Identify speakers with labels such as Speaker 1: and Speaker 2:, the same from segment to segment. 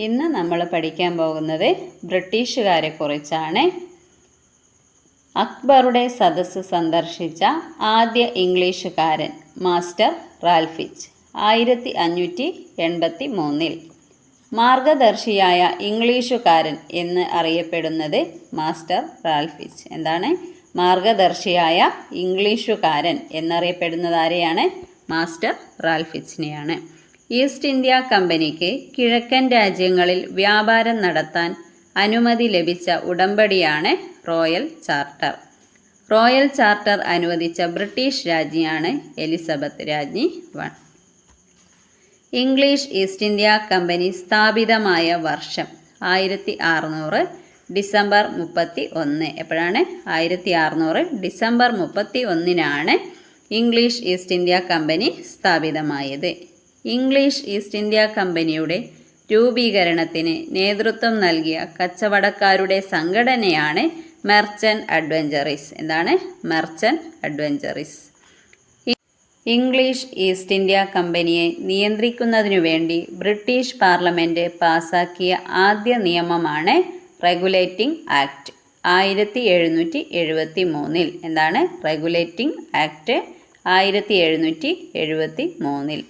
Speaker 1: ഇന്ന് നമ്മൾ പഠിക്കാൻ പോകുന്നത് ബ്രിട്ടീഷുകാരെ കുറിച്ചാണ്. അക്ബറുടെ സദസ്സ് സന്ദർശിച്ച ആദ്യ ഇംഗ്ലീഷുകാരൻ മാസ്റ്റർ റാൽഫിച്ച് ആയിരത്തി അഞ്ഞൂറ്റി എൺപത്തി മൂന്നിൽ മാർഗദർശിയായ ഇംഗ്ലീഷുകാരൻ എന്ന് അറിയപ്പെടുന്നത് മാസ്റ്റർ റാൽഫിച്ച്. എന്താണ്? മാർഗദർശിയായ ഇംഗ്ലീഷുകാരൻ എന്നറിയപ്പെടുന്നത് ആരെയാണ്? മാസ്റ്റർ റാൽഫിച്ചിനെയാണ്. ഈസ്റ്റ് ഇന്ത്യ കമ്പനിക്ക് കിഴക്കൻ രാജ്യങ്ങളിൽ വ്യാപാരം നടത്താൻ അനുമതി ലഭിച്ച ഉടമ്പടിയാണ് റോയൽ ചാർട്ടർ. റോയൽ ചാർട്ടർ അനുവദിച്ച ബ്രിട്ടീഷ് രാജ്ഞിയാണ് എലിസബത്ത് രാജ്ഞി one. English East India company സ്ഥാപിതമായ വർഷം ആയിരത്തി അറുന്നൂറ് ഡിസംബർ മുപ്പത്തി ഒന്ന് എപ്പോഴാണ്? ആയിരത്തി അറുന്നൂറ് ഡിസംബർ മുപ്പത്തി ഒന്നിനാണ് ഇംഗ്ലീഷ് ഈസ്റ്റ് ഇന്ത്യ കമ്പനി സ്ഥാപിതമായത്. ഇംഗ്ലീഷ് ഈസ്റ്റ് ഇന്ത്യ കമ്പനിയുടെ രൂപീകരണത്തിന് നേതൃത്വം നൽകിയ കച്ചവടക്കാരുടെ സംഘടനയാണ് മെർച്ചന്റ് അഡ്വഞ്ചറീസ്. എന്താണ്? Merchant adventurers. English East India കമ്പനിയെ നിയന്ത്രിക്കുന്നതിനു വേണ്ടി ബ്രിട്ടീഷ് പാർലമെന്റ് പാസാക്കിയ ആദ്യ നിയമമാണ് റെഗുലേറ്റിംഗ് ആക്ട് ആയിരത്തി എഴുന്നൂറ്റി എഴുപത്തി മൂന്നിൽ എന്താണ്? റെഗുലേറ്റിംഗ് ആക്ട് ആയിരത്തി എഴുന്നൂറ്റി എഴുപത്തി മൂന്നിൽ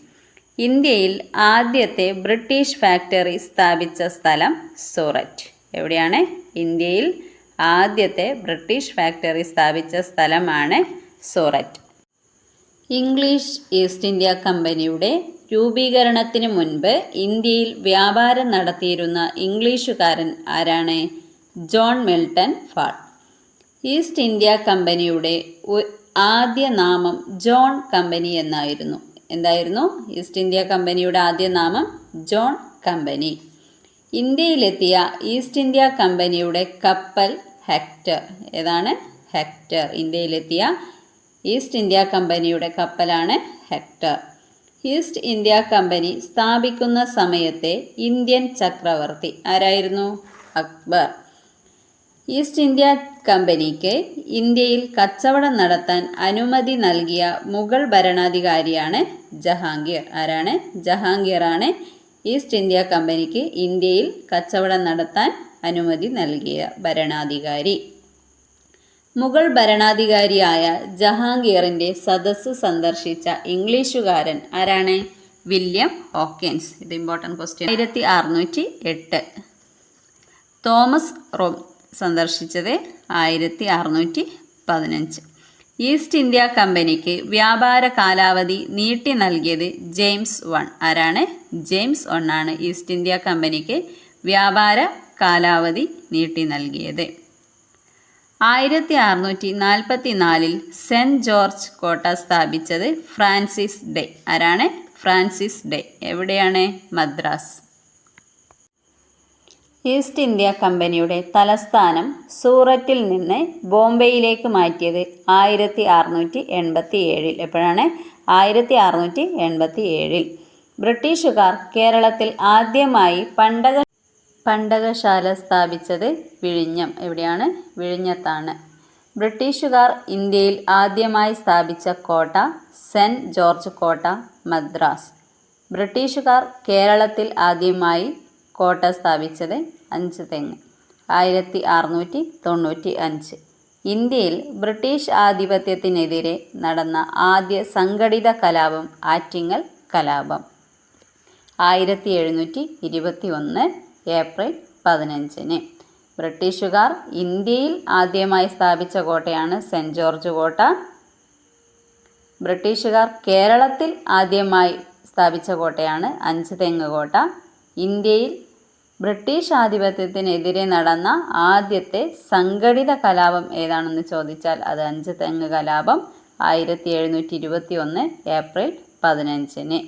Speaker 1: ഇന്ത്യയിൽ ആദ്യത്തെ ബ്രിട്ടീഷ് ഫാക്ടറി സ്ഥാപിച്ച സ്ഥലം സൂററ്റ്. എവിടെയാണ്? ഇന്ത്യയിൽ ആദ്യത്തെ ബ്രിട്ടീഷ് ഫാക്ടറി സ്ഥാപിച്ച സ്ഥലമാണ് സൂററ്റ്. ഇംഗ്ലീഷ് ഈസ്റ്റ് ഇന്ത്യ കമ്പനിയുടെ രൂപീകരണത്തിന് മുൻപ് ഇന്ത്യയിൽ വ്യാപാരം നടത്തിയിരുന്ന ഇംഗ്ലീഷുകാരൻ ആരാണ്? John Mildenhall. ഈസ്റ്റ് ഇന്ത്യ കമ്പനിയുടെ ആദ്യ നാമം ജോൺ കമ്പനി എന്നായിരുന്നു. എന്തായിരുന്നു? ഈസ്റ്റ് ഇന്ത്യ കമ്പനിയുടെ ആദ്യ നാമം ജോൺ കമ്പനി. ഇന്ത്യയിലെത്തിയ ഈസ്റ്റ് ഇന്ത്യ കമ്പനിയുടെ കപ്പൽ ഹെക്ടർ. ഏതാണ്? ഹെക്ടർ. ഇന്ത്യയിലെത്തിയ ഈസ്റ്റ് ഇന്ത്യ കമ്പനിയുടെ കപ്പലാണ് ഹെക്ടർ. ഈസ്റ്റ് ഇന്ത്യ കമ്പനി സ്ഥാപിക്കുന്ന സമയത്തെ ഇന്ത്യൻ ചക്രവർത്തി. ആരായിരുന്നു? അക്ബർ. ഈസ്റ്റ് ഇന്ത്യ കമ്പനിക്ക് ഇന്ത്യയിൽ കച്ചവടം നടത്താൻ അനുമതി നൽകിയ മുഗൾ ഭരണാധികാരിയാണ് ജഹാംഗീർ. ആരാണ്? ജഹാംഗീറാണ് ഈസ്റ്റ് ഇന്ത്യ കമ്പനിക്ക് ഇന്ത്യയിൽ കച്ചവടം നടത്താൻ അനുമതി നൽകിയ ഭരണാധികാരി. മുഗൾ ഭരണാധികാരിയായ ജഹാംഗീറിന്റെ സദസ്സ് സന്ദർശിച്ച ഇംഗ്ലീഷുകാരൻ ആരാണ്? William Hawkins. ഇത് ഇമ്പോർട്ടന്റ് ക്വസ്റ്റ്യൻ ആയിരത്തി അറുന്നൂറ്റി എട്ട്. തോമസ് റോം സന്ദർശിച്ചത് ആയിരത്തി അറുന്നൂറ്റി പതിനഞ്ച് ഈസ്റ്റ് ഇന്ത്യ കമ്പനിക്ക് വ്യാപാര കാലാവധി നീട്ടി നൽകിയത് ജെയിംസ് വൺ. ആരാണ്? ജെയിംസ് വൺ ആണ് ഈസ്റ്റ് ഇന്ത്യ കമ്പനിക്ക് വ്യാപാര കാലാവധി നീട്ടി നൽകിയത്. ആയിരത്തി അറുന്നൂറ്റി നാൽപ്പത്തി നാലിൽ സെന്റ് ജോർജ് കോട്ട സ്ഥാപിച്ചത് ഫ്രാൻസിസ് ഡേ. ആരാണ്? Francis Day. എവിടെയാണ്? മദ്രാസ്. ഈസ്റ്റ് ഇന്ത്യ കമ്പനിയുടെ തലസ്ഥാനം സൂററ്റിൽ നിന്ന് ബോംബെയിലേക്ക് മാറ്റിയത് ആയിരത്തി അറുന്നൂറ്റി എൺപത്തി ഏഴിൽ എപ്പോഴാണ്? ആയിരത്തി അറുന്നൂറ്റി എൺപത്തി ഏഴിൽ ബ്രിട്ടീഷുകാർ കേരളത്തിൽ ആദ്യമായി പണ്ടക പണ്ടകശാല സ്ഥാപിച്ചത് വിഴിഞ്ഞം. എവിടെയാണ്? വിഴിഞ്ഞത്താണ്. ബ്രിട്ടീഷുകാർ ഇന്ത്യയിൽ ആദ്യമായി സ്ഥാപിച്ച കോട്ട സെന്റ് ജോർജ് കോട്ട മദ്രാസ്. ബ്രിട്ടീഷുകാർ കേരളത്തിൽ ആദ്യമായി കോട്ട സ്ഥാപിച്ചത് അഞ്ച് തെങ്ങ്. ആയിരത്തി അറുന്നൂറ്റി തൊണ്ണൂറ്റി അഞ്ച്. ഇന്ത്യയിൽ ബ്രിട്ടീഷ് ആധിപത്യത്തിനെതിരെ നടന്ന ആദ്യ സംഘടിത കലാപം ആറ്റിങ്ങൽ കലാപം. ആയിരത്തി എഴുന്നൂറ്റി ഇരുപത്തി ഒന്ന് ഏപ്രിൽ പതിനഞ്ചിന്. ബ്രിട്ടീഷുകാർ ഇന്ത്യയിൽ ആദ്യമായി സ്ഥാപിച്ച കോട്ടയാണ് സെന്റ് ജോർജ് കോട്ട. ബ്രിട്ടീഷുകാർ കേരളത്തിൽ ആദ്യമായി സ്ഥാപിച്ച കോട്ടയാണ് അഞ്ച് തെങ്ങ് കോട്ട. ഇന്ത്യയിൽ ബ്രിട്ടീഷ് ആധിപത്യത്തിനെതിരെ നടന്ന ആദ്യത്തെ സംഘടിത കലാപം ഏതാണെന്ന് ചോദിച്ചാൽ അത് അഞ്ച് തെങ്ങ് കലാപം ആയിരത്തി എഴുന്നൂറ്റി ഇരുപത്തി ഒന്ന് ഏപ്രിൽ പതിനഞ്ചിന്.